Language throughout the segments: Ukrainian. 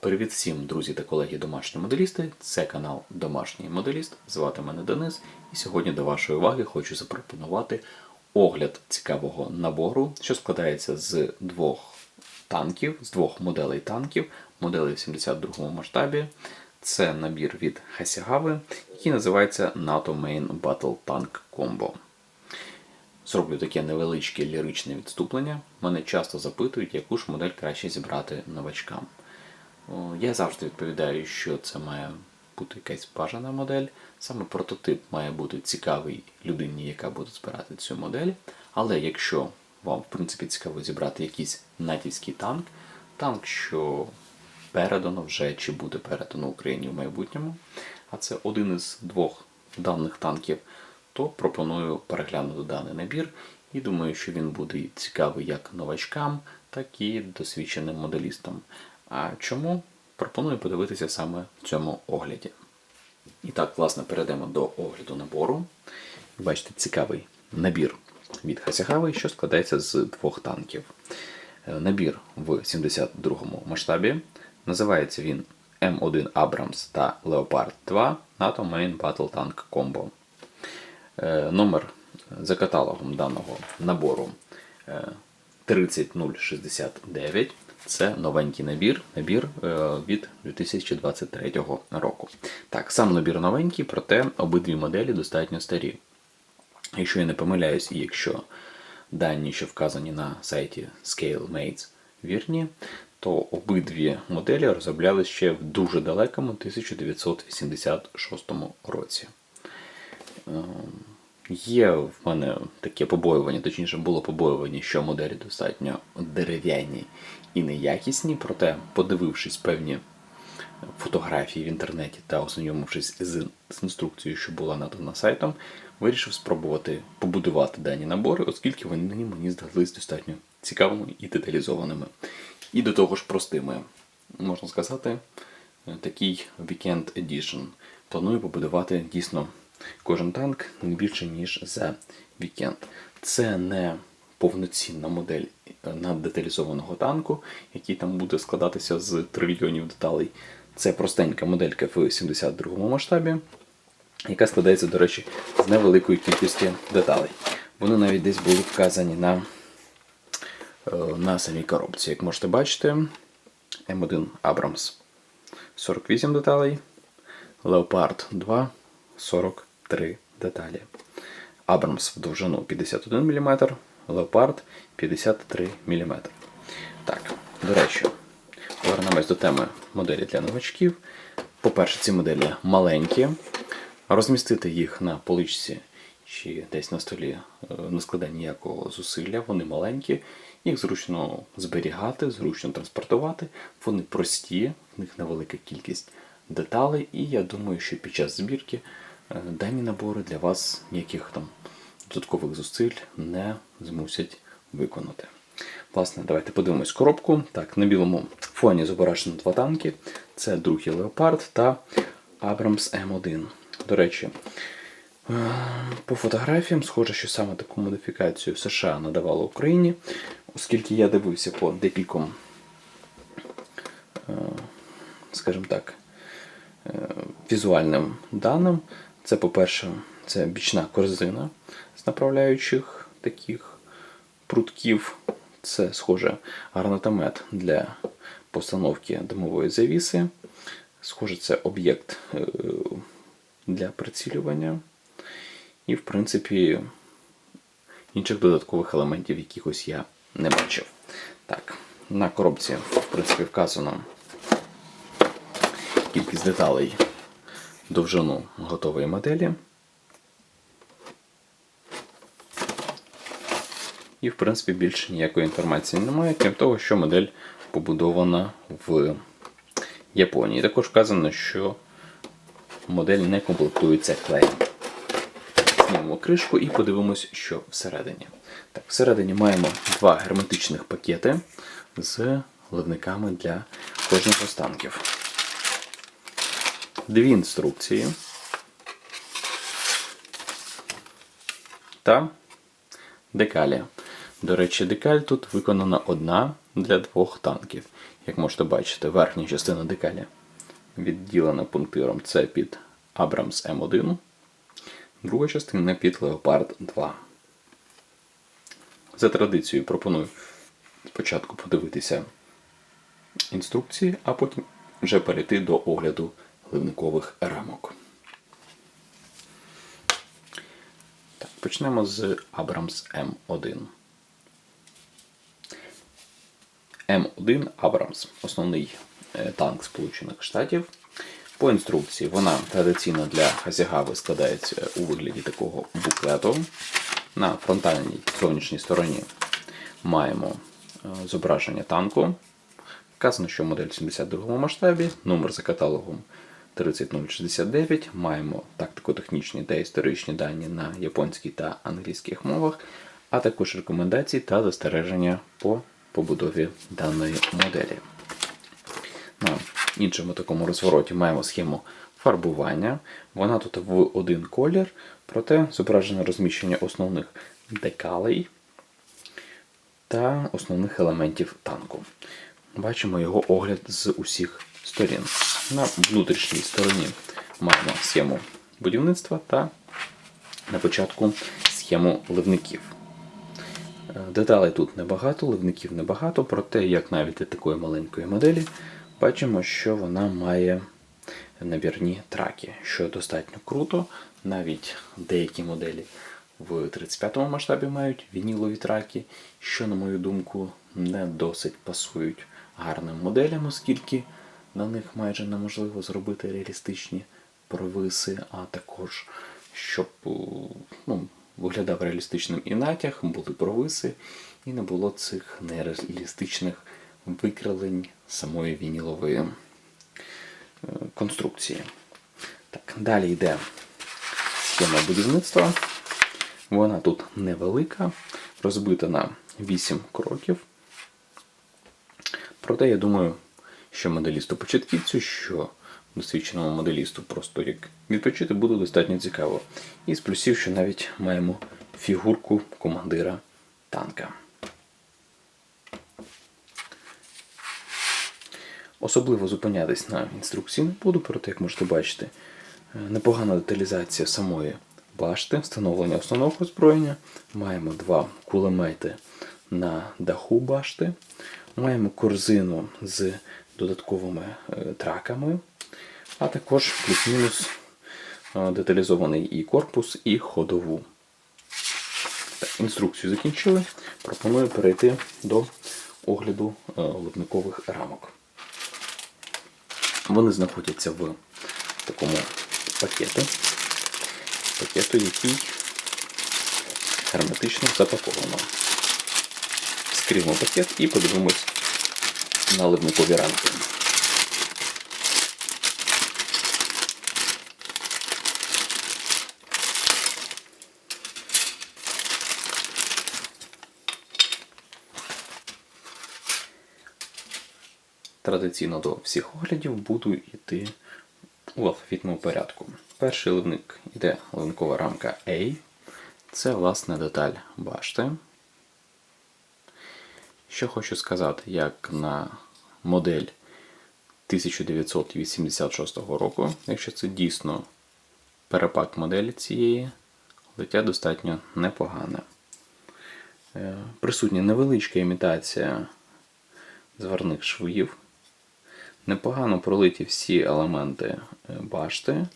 Привіт всім, друзі та колеги домашні моделісти. Це канал Домашній Моделіст. Звати мене Денис. І сьогодні до вашої уваги хочу запропонувати огляд цікавого набору, що складається з двох танків, з двох моделей танків, моделей в 72-му масштабі. Це набір від Хасягави, який називається NATO Main Battle Tank Combo. Зроблю таке невеличке ліричне відступлення. Мене часто запитують, яку ж модель краще зібрати новачкам. Я завжди відповідаю, що це має бути якась бажана модель. Саме прототип має бути цікавий людині, яка буде збирати цю модель. Але якщо вам, в принципі, цікаво зібрати якийсь натівський танк, танк, що передано вже чи буде передано Україні в майбутньому, а це один із двох даних танків, то пропоную переглянути даний набір і думаю, що він буде цікавий як новачкам, так і досвідченим моделістам. А чому? Пропоную подивитися саме в цьому огляді. І так, власне, перейдемо до огляду набору. Бачите, цікавий набір від Хасягави, що складається з двох танків. Е, Набір в 72 масштабі. Називається він М1 Abrams та Leopard 2 NATO Main Battle Tank Combo. Е, Номер за каталогом даного набору е, 30069. Це новенький набір, набір е, від 2023 року. Так, сам набір новенький, проте обидві моделі достатньо старі. Якщо я не помиляюсь, і якщо дані, що вказані на сайті ScaleMates, вірні, то обидві моделі розроблялись ще в дуже далекому 1986 році. Є в мене таке побоювання, точніше було побоювання, що моделі достатньо дерев'яні і неякісні, проте, подивившись певні фотографії в інтернеті та ознайомившись з, інструкцією, що була надана сайтом, вирішив спробувати побудувати дані набори, оскільки вони мені здались достатньо цікавими і деталізованими. І до того ж простими. Можна сказати, такий Weekend Edition. Планую побудувати дійсно кожен танк не більше, ніж за вікенд. Це не повноцінна модель наддеталізованого танку, який там буде складатися з трильйонів деталей. Це простенька моделька в 72 масштабі, яка складається, до речі, з невеликої кількості деталей. Вони навіть десь були вказані на, е, на самій коробці. Як можете бачити, М1 Abrams 48 деталей, Leopard 2 43 деталі. Абрамс в довжину 51 мм, Леопард 53 мм. Так, до речі, повернемось до теми моделі для новачків. По-перше, ці моделі маленькі. Розмістити їх на поличці чи десь на столі е, не складає ніякого зусилля, вони маленькі, їх зручно зберігати, зручно транспортувати, вони прості, в них невелика кількість деталей, і я думаю, що під час збірки дані набори для вас ніяких там додаткових зусиль не змусять виконати. Власне, давайте подивимось коробку. Так, на білому фоні зображено два танки. Це другий Леопард та Abrams М1. До речі, е, по фотографіям схоже, що саме таку модифікацію США надавало Україні, оскільки я дивився по декільком, е, скажімо так, е, візуальним даним. Це, по-перше, це бічна корзина з направляючих таких прутків. Це, схоже, гранатомет для постановки димової завіси. Схоже, це об'єкт е, для прицілювання. І, в принципі, інших додаткових елементів якихось я не бачив. Так, на коробці, в принципі, вказано кількість деталей довжину готової моделі. І, в принципі, більше ніякої інформації немає, крім того, що модель побудована в Японії. Також вказано, що модель не комплектується клеєм. Знімемо кришку і подивимось, що всередині. Так, Всередині маємо два герметичних пакети з ливниками для кожного з танків. Дві інструкції. Та декалі. До речі, декаль тут виконана одна, для двох танків. Як можете бачити, верхня частина декалі відділена пунктиром С під Abrams М1, друга частина під Leopard 2. За традицією пропоную спочатку подивитися інструкції, а потім вже перейти до огляду ливникових рамок. Так, почнемо з Abrams M1. М1 Абрамс, основний е, танк Сполучених Штатів. По інструкції вона традиційно для Хазягави складається у вигляді такого буклету. На фронтальній зовнішній стороні маємо е, зображення танку. Вказано, що модель в 72 масштабі, номер за каталогом 30069. Маємо тактико-технічні та історичні дані на японській та англійських мовах, а також рекомендації та застереження по побудові даної моделі. На іншому такому розвороті маємо схему фарбування. Вона тут в один колір, проте зображено розміщення основних декалей та основних елементів танку. Бачимо його огляд з усіх сторін. На внутрішній стороні маємо схему будівництва та на початку схему ливників. Е, Деталей тут небагато, ливників небагато, проте, як навіть для такої маленької моделі, бачимо, що вона має набірні траки, що достатньо круто. Навіть деякі моделі в 35 му масштабі мають вінілові траки, що, на мою думку, не досить пасують гарним моделям, оскільки на них майже неможливо зробити реалістичні провиси, а також щоб ну, виглядав реалістичним і натяг, були провиси, і не було цих нереалістичних викрилень самої вінілової е, конструкції. Так, Далі йде схема будівництва. Вона тут невелика, розбита на 8 кроків. Проте, я думаю, що моделісту початківцю, що досвідченому моделісту просто як відпочити буде достатньо цікаво. І з плюсів, що навіть маємо фігурку командира танка. Особливо зупинятись на інструкції не буду, проте, як можете бачити, непогана деталізація самої башти, встановлення основного озброєння. Маємо два кулемети на даху башти. Маємо корзину з додатковими е, траками, а також плюс-мінус е, деталізований і корпус, і ходову. Так, Інструкцію закінчили. Пропоную перейти до огляду е, рамок. Вони знаходяться в такому пакеті, пакету, який герметично запаковано. Скримо пакет і подивимось на ливникові рамки. Традиційно до всіх оглядів буду йти у алфавітному порядку. Перший ливник йде ливникова рамка A. Це власне деталь башти. Що хочу сказати, як на модель 1986 року, якщо це дійсно перепак моделі цієї, лиття достатньо непогане. Е, присутня невеличка імітація зварних швів. Непогано пролиті всі елементи е, башти.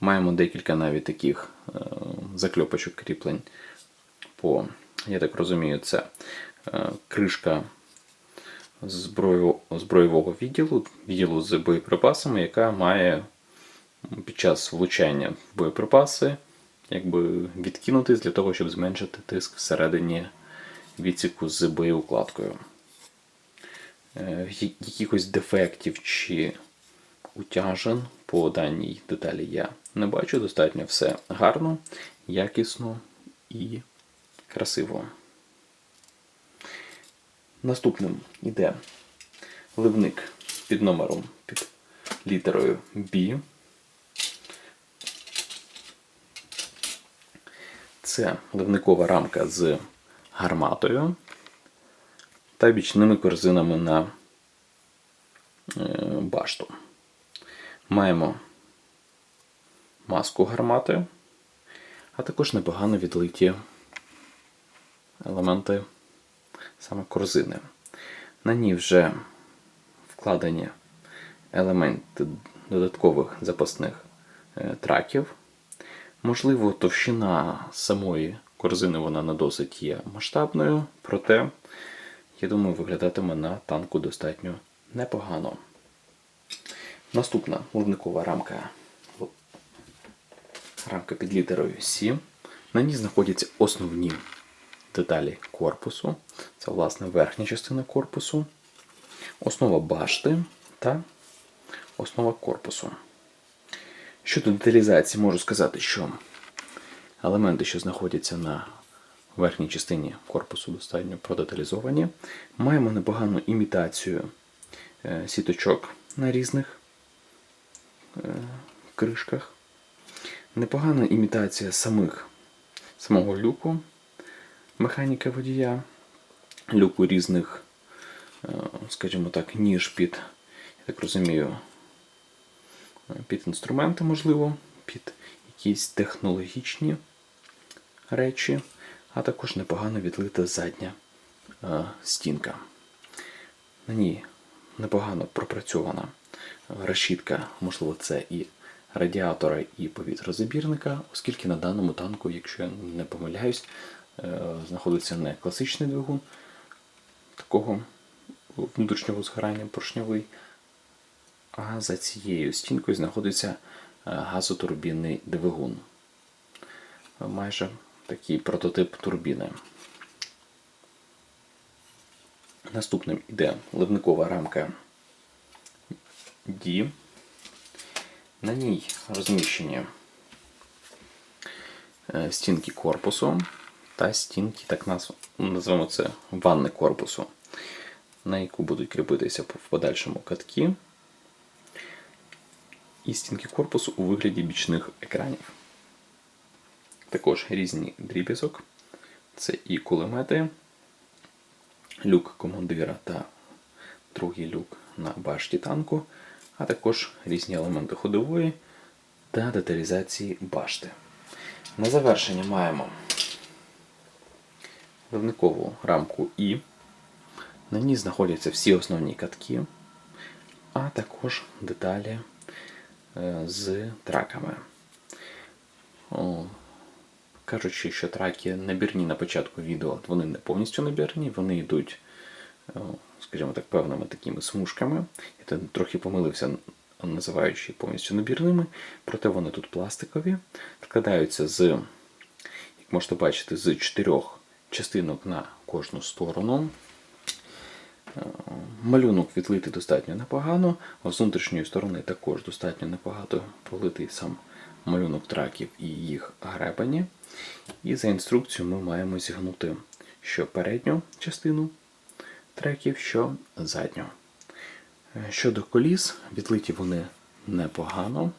Маємо декілька навіть таких е, закльопочок кріплень по, я так розумію, це кришка зброєвого відділу, відділу з боєприпасами, яка має під час влучання в боєприпаси якби відкинутись для того, щоб зменшити тиск всередині відсіку з боєукладкою. Е, якихось дефектів чи утяжен по даній деталі я не бачу. Достатньо все гарно, якісно і красиво. Наступним йде ливник під номером під літерою B. Це ливникова рамка з гарматою. та бічними корзинами на е, башту. Маємо маску гармати, а також непогано відлиті елементи саме корзини. На ній вже вкладені елементи додаткових запасних е, траків. Можливо, товщина самої корзини вона не досить є масштабною, проте, я думаю, виглядатиме на танку достатньо непогано. Наступна ливникова рамка. Рамка під літерою С. На ній знаходяться основні деталі корпусу. Це, власне, верхня частина корпусу, основа башти та основа корпусу. Щодо деталізації, можу сказати, що елементи, що знаходяться на верхній частині корпусу, достатньо продеталізовані. Маємо непогану імітацію е, сіточок на різних е, кришках. Непогана імітація самих, самого люку механіка водія, люку різних, е, скажімо так, ніж під, я так розумію, е, під інструменти, можливо, під якісь технологічні речі, а також непогано відлита задня е, стінка. На ній непогано пропрацьована решітка, можливо, це і радіатора, і повітрозабірника, оскільки на даному танку, якщо я не помиляюсь, е, знаходиться не класичний двигун такого внутрішнього згорання поршньовий, а за цією стінкою знаходиться е, газотурбінний двигун. Майже такий прототип турбіни. Наступним іде ливникова рамка D. На ній розміщені е, стінки корпусу та стінки, так називаємо це ванни корпусу, на яку будуть кріпитися в подальшому катки, і стінки корпусу у вигляді бічних екранів. Також різні дріб'язок. Це і кулемети, люк командира та другий люк на башті танку, а також різні елементи ходової та деталізації башти. На завершення маємо вивникову рамку І. На ній знаходяться всі основні катки, а також деталі е, з траками. Кажучи, що траки набірні на початку відео, вони не повністю набірні, вони йдуть, скажімо так, певними такими смужками. Я трохи помилився, називаючи їх повністю набірними, проте вони тут пластикові, складаються з, як можете бачити, з чотирьох частинок на кожну сторону. Е, малюнок відлитий достатньо непогано, з внутрішньої сторони також достатньо непогано пролитий сам малюнок траків і їх гребені. І за інструкцією ми маємо зігнути що передню частину треків, що задню. Е, щодо коліс, відлиті вони непогано.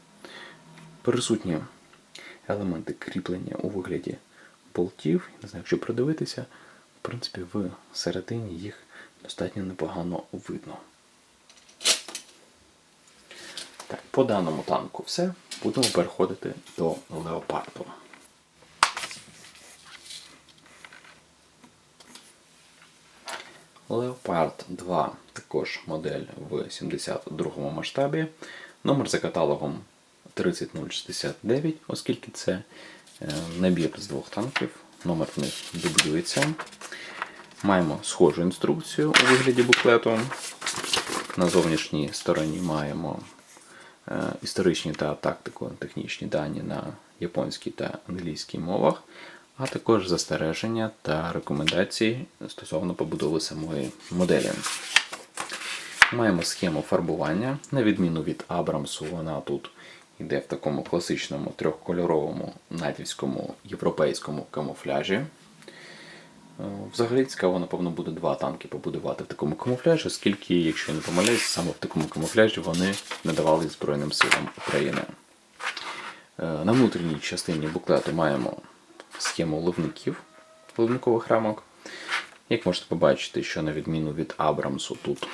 Присутні елементи кріплення у вигляді болтів. Не знаю, якщо придивитися, в принципі, в середині їх достатньо непогано видно. Так, По даному танку все. Будемо переходити до леопарду. Leopard 2 також модель в 72 масштабі. Номер за каталогом 30069, оскільки це набір з двох танків. Номер в них дублюється. Маємо схожу інструкцію у вигляді буклету. На зовнішній стороні маємо е, історичні та тактико-технічні дані на японській та англійській мовах, а також застереження та рекомендації стосовно побудови самої моделі. Маємо схему фарбування, на відміну від Абрамсу, вона тут йде в такому класичному трьохкольоровому натівському європейському камуфляжі. Е, взагалі цікаво, напевно, буде два танки побудувати в такому камуфляжі, оскільки, якщо я не помиляюсь, саме в такому камуфляжі вони надавали Збройним силам України. Е, на внутрішній частині буклету маємо схему ливників, ливникових рамок. Як можете побачити, що на відміну від Абрамсу тут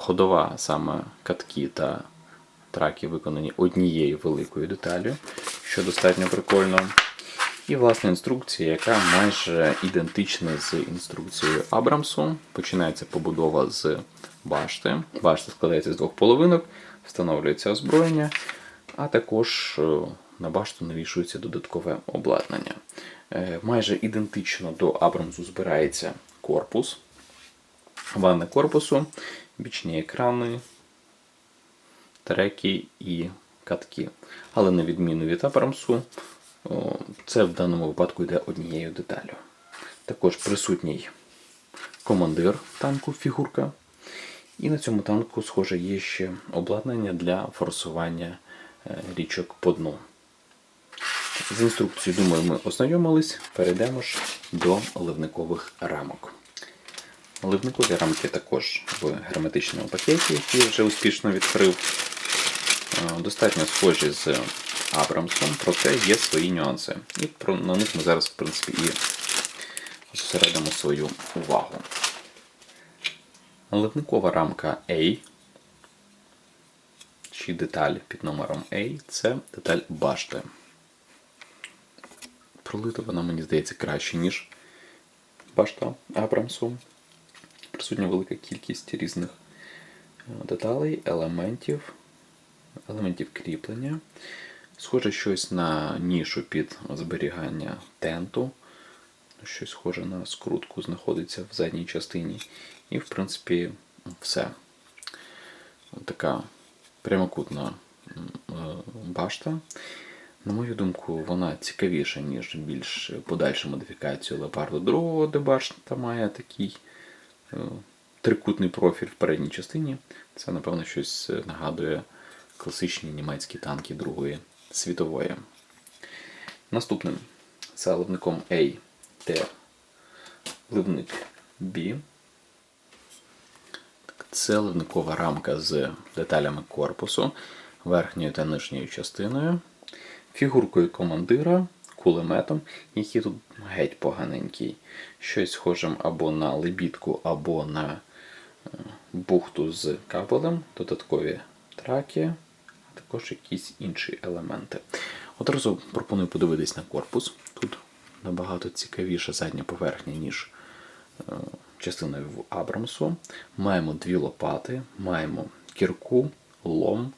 ходова саме катки та траки виконані однією великою деталю, що достатньо прикольно. І власне інструкція, яка майже ідентична з інструкцією Абрамсу. Починається побудова з башти. Башта складається з двох половинок, встановлюється озброєння, а також е, на башту навішується додаткове обладнання. Е, Майже ідентично до Абрамсу збирається корпус, ванна корпусу, бічні екрани, треки і катки. Але на відміну від Абрамсу, це в даному випадку йде однією деталю. Також присутній командир танку, фігурка. І на цьому танку, схоже, є ще обладнання для форсування е, річок по дну. З інструкцією, думаю, ми ознайомились. Перейдемо ж до ливникових рамок. Ливникові рамки також в герметичному пакеті, який я вже успішно відкрив. Е, Достатньо схожі з Абрамсом, проте є свої нюанси. І про, на них ми зараз, в принципі, і зосередимо свою увагу. Ливникова рамка A, чи деталь під номером A це деталь башти. Пролита вона, мені здається, краще, ніж башта Абрамсу. Присутня велика кількість різних е, деталей, елементів, елементів кріплення. Схоже щось на нішу під зберігання тенту. Щось схоже на скрутку знаходиться в задній частині. І, в принципі, все. Така прямокутна е, башта. На мою думку, вона цікавіша, ніж більш подальша модифікація Леопарду 2, де башта має такий трикутний профіль в передній частині. Це, напевно, щось нагадує класичні німецькі танки Другої світової. Наступним за ливником A йде ливник B. Це ливникова рамка з деталями корпусу, верхньою та нижньою частиною, фігуркою командира, кулеметом, який тут геть поганенький. Щось схожим або на лебідку, або на е, бухту з кабелем, додаткові траки, а також якісь інші елементи. Одразу пропоную подивитись на корпус. Тут набагато цікавіша задня поверхня, ніж е, частина в Абрамсу. Маємо дві лопати, маємо кірку, лом,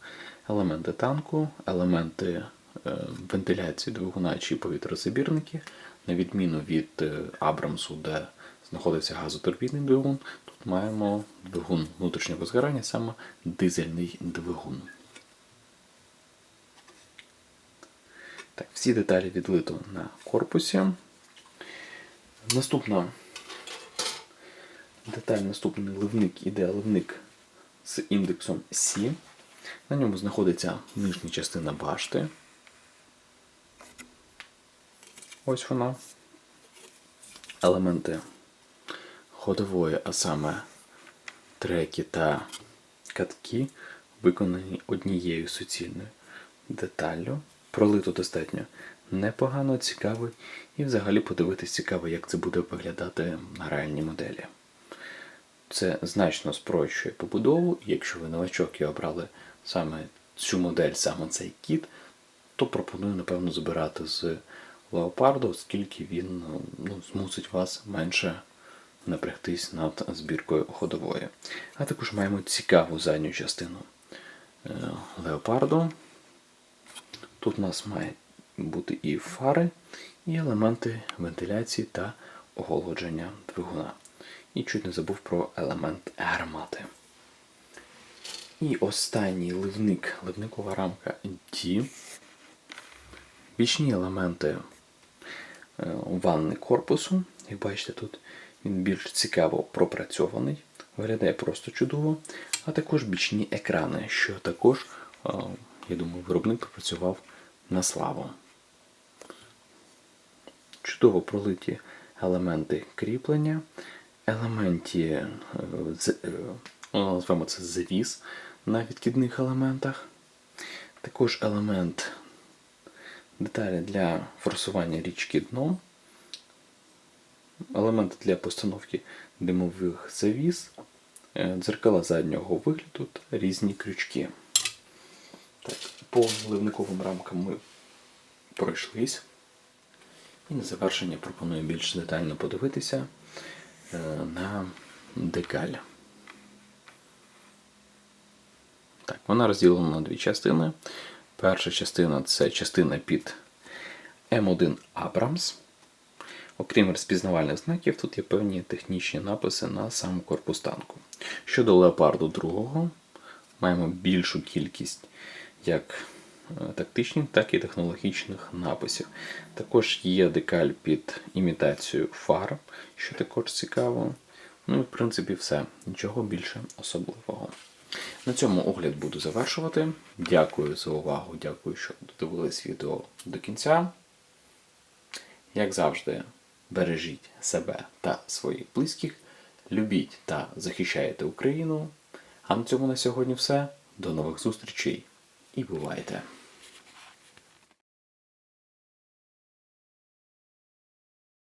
елементи танку, елементи вентиляції двигуна чи повітрозабірники. На відміну від е, Абрамсу, де знаходиться газотурбійний двигун, тут маємо двигун внутрішнього згорання, саме дизельний двигун. Так, всі деталі відлито на корпусі. Наступна деталь, наступний ливник іде ливник з індексом C. На ньому знаходиться нижня частина башти. Ось вона. Елементи ходової, а саме треки та катки, виконані однією суцільною деталлю. Пролито достатньо непогано, цікаво, і взагалі подивитись цікаво, як це буде виглядати на реальній моделі. Це значно спрощує побудову, якщо ви новачок і обрали саме цю модель, саме цей кіт, то пропоную, напевно, збирати з леопарду, оскільки він ну, змусить вас менше напрягтись над збіркою ходової. А також маємо цікаву задню частину е, леопарду. Тут у нас має бути і фари, і елементи вентиляції та охолодження двигуна. І чуть не забув про елемент гармати. І останній ливник, ливникова рамка D. Бічні елементи е, ванни корпусу. Як бачите, тут він більш цікаво пропрацьований, виглядає просто чудово. А також бічні екрани, що також, е, я думаю, виробник пропрацював на славу. Чудово пролиті елементи кріплення, елементі, е, е, назвемо це завіс на відкидних елементах. Також елемент деталі для форсування річки дном. елементи для постановки димових завіс, е, дзеркала заднього вигляду та різні крючки. Так, по ливниковим рамкам ми пройшлись. І на завершення пропоную більш детально подивитися е, на декаль. Так, вона розділена на дві частини. Перша частина це частина під М1 Abrams. Окрім розпізнавальних знаків, тут є певні технічні написи на сам корпус танку. Щодо леопарду 2, маємо більшу кількість як е, тактичних, так і технологічних написів. Також є декаль під імітацію фар, що також цікаво. Ну і в принципі все. Нічого більше особливого. На цьому огляд буду завершувати. Дякую за увагу, дякую, що додивились відео до кінця. Як завжди, бережіть себе та своїх близьких, любіть та захищайте Україну. А на цьому на сьогодні все. До нових зустрічей і бувайте!